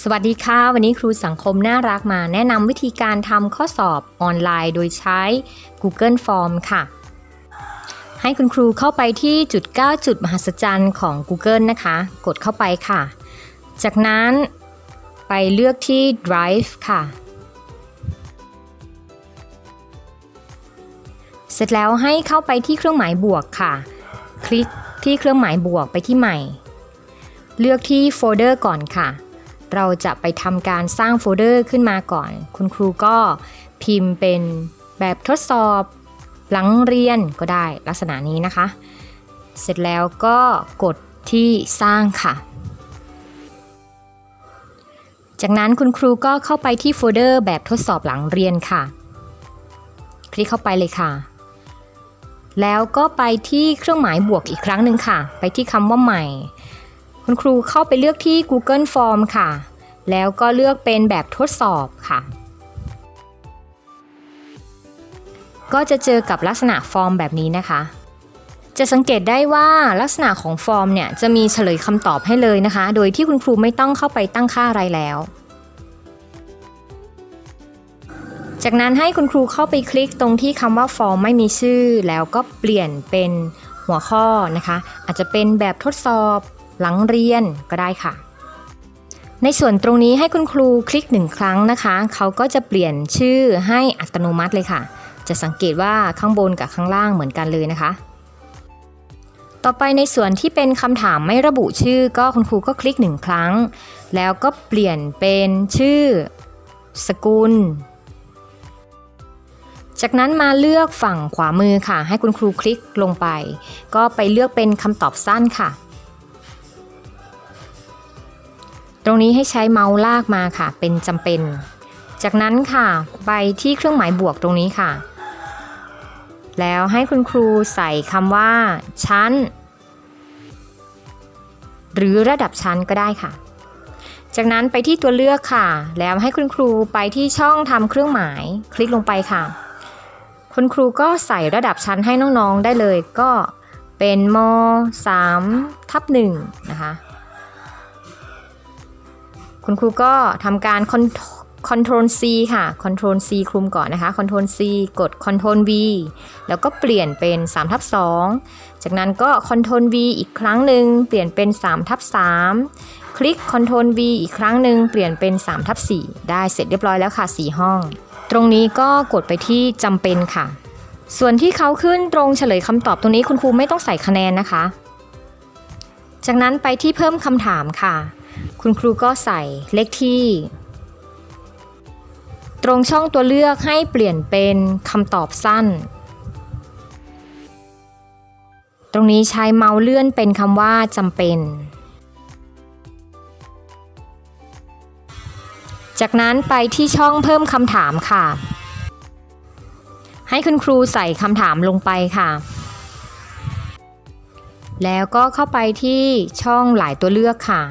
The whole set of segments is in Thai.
สวัสดีค่ะ วันนี้ครูสังคมน่ารักมาแนะนำวิธีการทำข้อสอบออนไลน์โดยใช้ Google Form ค่ะ ให้คุณครูเข้าไปที่จุด 9 จุดมหัศจรรย์ของ Google นะคะ กดเข้าไปค่ะ จากนั้นไปเลือกที่ Drive ค่ะ เสร็จแล้วให้เข้าไปที่เครื่องหมายบวกค่ะ คลิกที่เครื่องหมายบวกไปที่ใหม่ เลือกที่โฟลเดอร์ก่อนค่ะ เราจะไปทำการสร้างโฟลเดอร์ขึ้นมาก่อน คุณครูก็พิมพ์เป็นแบบทดสอบหลังเรียนก็ได้ลักษณะนี้นะคะ เสร็จแล้วก็กดที่สร้างค่ะ จากนั้นคุณครูก็เข้าไปที่โฟลเดอร์แบบทดสอบหลังเรียนค่ะ คลิกเข้าไปเลยค่ะ แล้วก็ไปที่เครื่องหมายบวกอีกครั้งหนึ่งค่ะ ไปที่คำว่าใหม่ คุณครูเข้าไปเลือกที่ Google Form ค่ะ แล้วก็เลือกเป็นแบบทดสอบค่ะ ก็จะเจอกับลักษณะฟอร์มแบบนี้นะคะ จะสังเกตได้ว่าลักษณะของฟอร์มเนี่ยจะมีเฉลยคำตอบให้เลยนะคะ โดยที่คุณครูไม่ต้องเข้าไปตั้งค่าอะไรแล้วจากนั้นให้คุณครูเข้าไปคลิกตรงที่คำว่าฟอร์มไม่มีชื่อ แล้วก็เปลี่ยนเป็นหัวข้อนะคะ อาจจะเป็นแบบทดสอบ หลังเรียนก็ได้ค่ะ ในส่วนตรงนี้ให้คุณครูคลิกหนึ่งครั้งนะคะ เขาก็จะเปลี่ยนชื่อให้อัตโนมัติเลยค่ะ จะสังเกตว่าข้างบนกับข้างล่างเหมือนกันเลยนะคะ ต่อไปในส่วนที่เป็นคำถามไม่ระบุชื่อ ก็คุณครูก็คลิกหนึ่งครั้ง แล้วก็เปลี่ยนเป็นชื่อ สกุลจากนั้นมาเลือกฝั่งขวามือค่ะ ให้คุณครูคลิกลงไป ก็ไปเลือกเป็นคำตอบสั้นค่ะ ตรงนี้ให้ใช้เมาส์ลากมาค่ะ เป็นจำเป็น จากนั้นค่ะ ไปที่เครื่องหมายบวกตรงนี้ค่ะ แล้วให้คุณครูใส่คำว่า ชั้น หรือระดับชั้นก็ได้ค่ะ จากนั้นไปที่ตัวเลือกค่ะ แล้วให้คุณครูไปที่ช่องทำเครื่องหมาย คลิกลงไปค่ะ คุณครูก็ใส่ระดับชั้นให้น้องๆได้เลย ก็เป็นม 3 ทับ1นะคะ คุณครูก็ทำการ Ctrl C ค่ะ Ctrl C คลุมก่อนนะคะ Ctrl C กด Ctrl V แล้วก็เปลี่ยนเป็น3ทับ2จากนั้นก็ Ctrl V อีกครั้งหนึ่งเปลี่ยนเป็น3ทับ3คลิก Ctrl V อีกครั้งหนึ่งเปลี่ยนเป็น3ทับ4ได้เสร็จเรียบร้อยแล้วค่ะ 4 ห้อง ตรงนี้ก็กดไปที่จำเป็นค่ะ ส่วนที่เขาขึ้นตรงเฉลยคำตอบตรงนี้คุณครูไม่ต้องใส่คะแนนนะคะ จากนั้นไปที่เพิ่มคำถามค่ะ คุณครูก็ใส่เลขที่ ตรงช่องตัวเลือกให้เปลี่ยนเป็นคำตอบสั้น ตรงนี้ใช้เมาส์เลื่อนเป็นคำว่าจำเป็น จากนั้นไปที่ช่องเพิ่มคำถามค่ะ ให้คุณครูใส่คำถามลงไปค่ะ แล้วก็เข้าไปที่ช่องหลายตัวเลือกค่ะ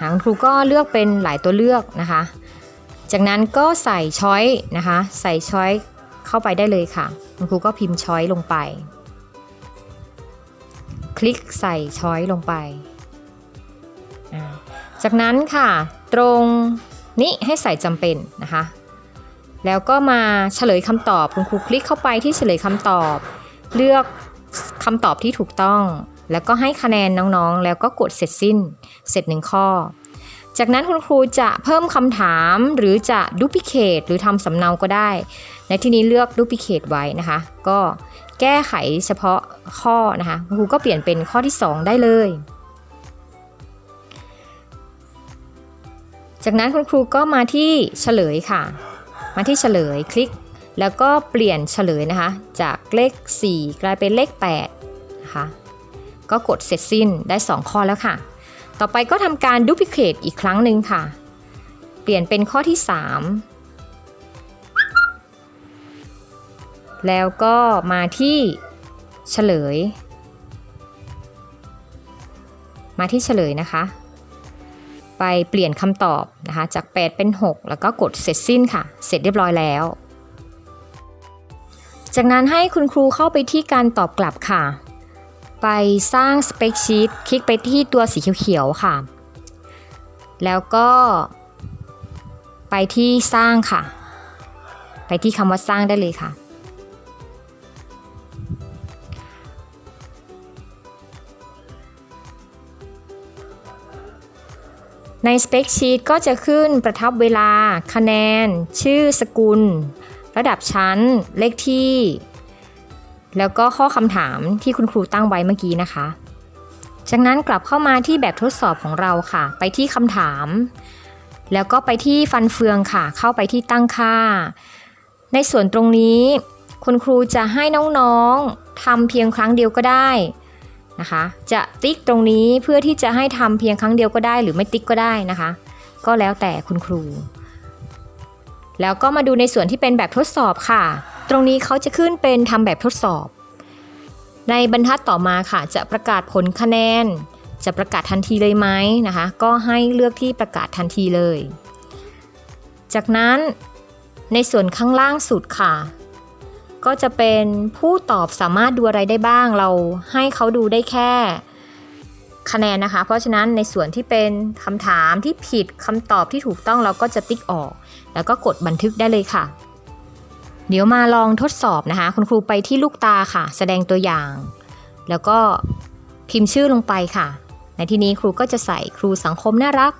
หางครูก็เลือกเป็นหลายตัวเลือกนะคะ จากนั้นก็ใส่ช้อยนะคะ ใส่ช้อยเข้าไปได้เลยค่ะ คุณครูก็พิมพ์ช้อยลงไป คลิกใส่ช้อยลงไป จากนั้นค่ะ ตรงนี้ให้ใส่จำเป็นนะคะ แล้วก็มาเฉลยคำตอบ คุณครูคลิกเข้าไปที่เฉลยคำตอบ เลือกคำตอบที่ถูกต้อง แล้วก็ให้คะแนนน้องๆ แล้วก็กดเสร็จสิ้น เสร็จหนึ่งข้อ จากนั้นคุณครูจะเพิ่มคำถามหรือจะดูพิเคตหรือทำสำเนาก็ได้ ในที่นี้เลือกดูพิเคตไว้นะคะ ก็แก้ไขเฉพาะข้อนะคะคุณครูก็เปลี่ยนเป็นข้อที่ 2 ได้เลย จากนั้นคุณครูก็มาที่เฉลยค่ะ มาที่เฉลยคลิก แล้วก็เปลี่ยนเฉลยนะคะ จากเลข 4 กลายเป็นเลข8นะคะ ก็กดเสร็จสิ้นได้ 2 ข้อแล้วค่ะ ต่อไปก็ทำการดูพิเคตอีกครั้งหนึ่งค่ะ เปลี่ยนเป็นข้อที่ 3 แล้วก็มาที่เฉลย มาที่เฉลยนะคะ ไปเปลี่ยนคำตอบนะคะ จาก 8 เป็น 6 แล้วก็กดเสร็จสิ้นค่ะ เสร็จเรียบร้อยแล้วจากนั้นให้คุณครูเข้าไปที่การตอบกลับค่ะ ไปสร้างสเปคชีตคลิกไปที่ตัวสีเขียวๆค่ะ แล้วก็ไปที่สร้างค่ะ ไปที่คำว่าสร้างได้เลยค่ะ ใน Spec Sheet ก็จะขึ้นประทับเวลา คะแนน ชื่อสกุล ระดับชั้น เลขที่ แล้วก็ข้อคำถามที่คุณครูตั้งไว้เมื่อกี้นะคะ จากนั้นกลับเข้ามาที่แบบทดสอบของเราค่ะ ไปที่คำถาม แล้วก็ไปที่ฟันเฟืองค่ะ เข้าไปที่ตั้งค่า ในส่วนตรงนี้ คุณครูจะให้น้องๆทำเพียงครั้งเดียวก็ได้นะคะ จะติ๊กตรงนี้เพื่อที่จะให้ทำเพียงครั้งเดียวก็ได้ หรือไม่ติ๊กก็ได้นะคะ ก็แล้วแต่คุณครู แล้วก็มาดูในส่วนที่เป็นแบบทดสอบค่ะ ตรงนี้เขาจะขึ้นเป็นทำแบบทดสอบ ในบรรทัดต่อมาค่ะ จะประกาศผลคะแนน จะประกาศทันทีเลยไหมนะคะ ก็ให้เลือกที่ประกาศทันทีเลย จากนั้นในส่วนข้างล่างสุดค่ะ ก็จะเป็นผู้ตอบสามารถดูอะไรได้บ้างเราให้เขาดูได้แค่คะแนนนะคะ เพราะฉะนั้นในส่วนที่เป็นคำถามที่ผิดคำตอบที่ถูกต้องเราก็จะติ๊กออก แล้วก็กดบันทึกได้เลยค่ะ เดี๋ยวมาลองทดสอบนะคะ คุณครูไปที่ลูกตาค่ะ แสดงตัวอย่าง แล้วก็พิมพ์ชื่อลงไปค่ะ ในที่นี้ครูก็จะใส่ครูสังคมน่ารัก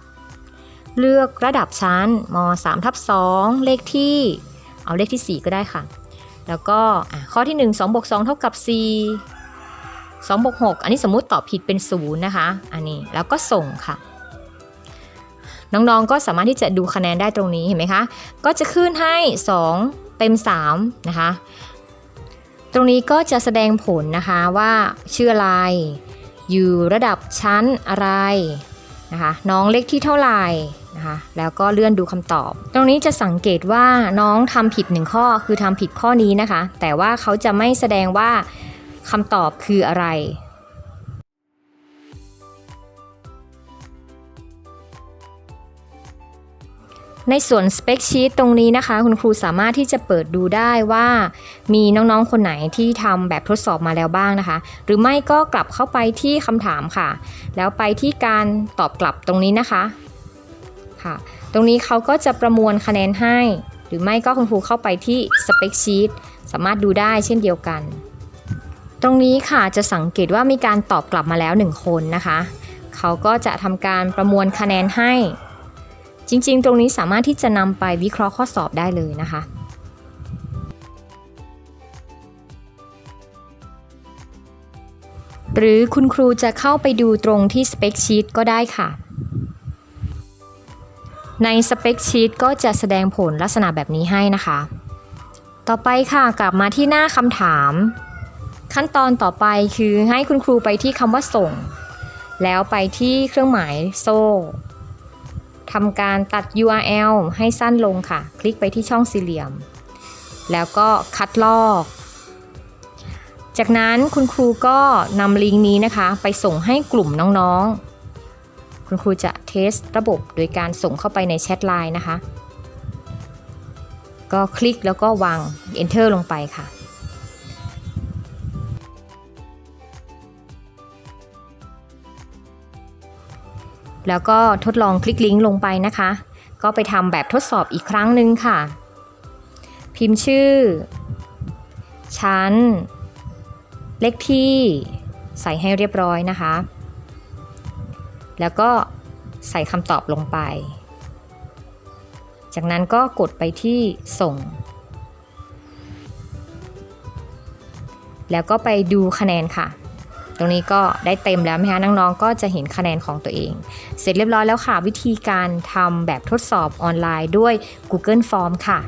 เลือกระดับชั้นม3ทับ2เลขที่ เอาเลขที่ 4 ก็ได้ค่ะ แล้วก็ข้อที่ 1 2บวก2เท่ากับ 4 2บวก6อันนี้สมมุติตอบผิดเป็น 0 นะคะ อันนี้แล้วก็ส่งค่ะน้องๆ ก็สามารถที่จะดูคะแนนได้ตรงนี้เห็นไหมคะ ก็จะขึ้นให้ 2 เต็ม3นะคะ ตรงนี้ก็จะแสดงผลนะคะว่าชื่ออะไร อยู่ระดับชั้นอะไรนะคะน้องเลขที่เท่าไหร่นะคะแล้วก็เลื่อนดูคำตอบ ตรงนี้จะสังเกตว่าน้องทำผิดหนึ่งข้อคือทำผิดข้อนี้นะคะ แต่ว่าเขาจะไม่แสดงว่าคำตอบคืออะไร ในส่วน Spec Sheet ตรงนี้นะคะ คุณครูสามารถที่จะเปิดดูได้ว่ามีน้องๆ คนไหนที่ทำแบบทดสอบมาแล้วบ้างนะคะ หรือไม่ก็กลับเข้าไปที่คำถามค่ะ แล้วไปที่การตอบกลับตรงนี้นะคะค่ะ ตรงนี้เขาก็จะประมวลคะแนนให้ หรือไม่ก็คุณครูเข้าไปที่ Spec Sheet สามารถดูได้เช่นเดียวกัน ตรงนี้ค่ะจะสังเกตว่ามีการตอบกลับมาแล้ว 1 คนนะคะ เขาก็จะทำการประมวลคะแนนให้ จริง ๆ ตรงนี้สามารถที่จะนำไปวิเคราะห์ข้อสอบได้เลยนะคะหรือคุณครูจะเข้าไปดูตรงที่ Spec Sheet ก็ได้ค่ะ ใน Spec Sheet ก็จะแสดงผลลักษณะแบบนี้ให้นะคะ ต่อไปค่ะกลับมาที่หน้าคำถาม ขั้นตอนต่อไปคือให้คุณครูไปที่คำว่าส่ง แล้วไปที่เครื่องหมายโซ่ ทำการตัด URL ให้สั้นลงค่ะ คลิกไปที่ช่องสี่เหลี่ยม แล้วก็คัดลอก จากนั้นคุณครูก็นำลิงก์นี้นะคะ ไปส่งให้กลุ่มน้องๆ คุณครูจะเทสระบบโดยการส่งเข้าไปในแชทไลน์นะคะ ก็คลิกแล้วก็วาง Enter ลงไปค่ะ แล้วก็ทดลองคลิกลิงก์ลงไปนะคะ ก็ไปทำแบบทดสอบอีกครั้งหนึ่งค่ะ พิมพ์ชื่อ ชั้น เลขที่ ใส่ให้เรียบร้อยนะคะ แล้วก็ใส่คำตอบลงไป จากนั้นก็กดไปที่ส่ง แล้วก็ไปดูคะแนนค่ะ ตรงนี้ก็ได้เต็มแล้วไหมคะน้องๆก็จะเห็นคะแนนของตัวเอง เสร็จเรียบร้อยแล้วค่ะ วิธีการทำแบบทดสอบออนไลน์ด้วย Google Form ค่ะ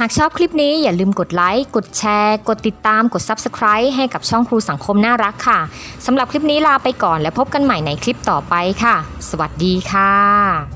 หากชอบคลิปนี้อย่าลืมกดไลค์ กดแชร์ กดติดตาม กด Subscribe ให้กับช่องครูสังคมน่ารักค่ะ สำหรับคลิปนี้ลาไปก่อนและพบกันใหม่ในคลิปต่อไปค่ะ สวัสดีค่ะ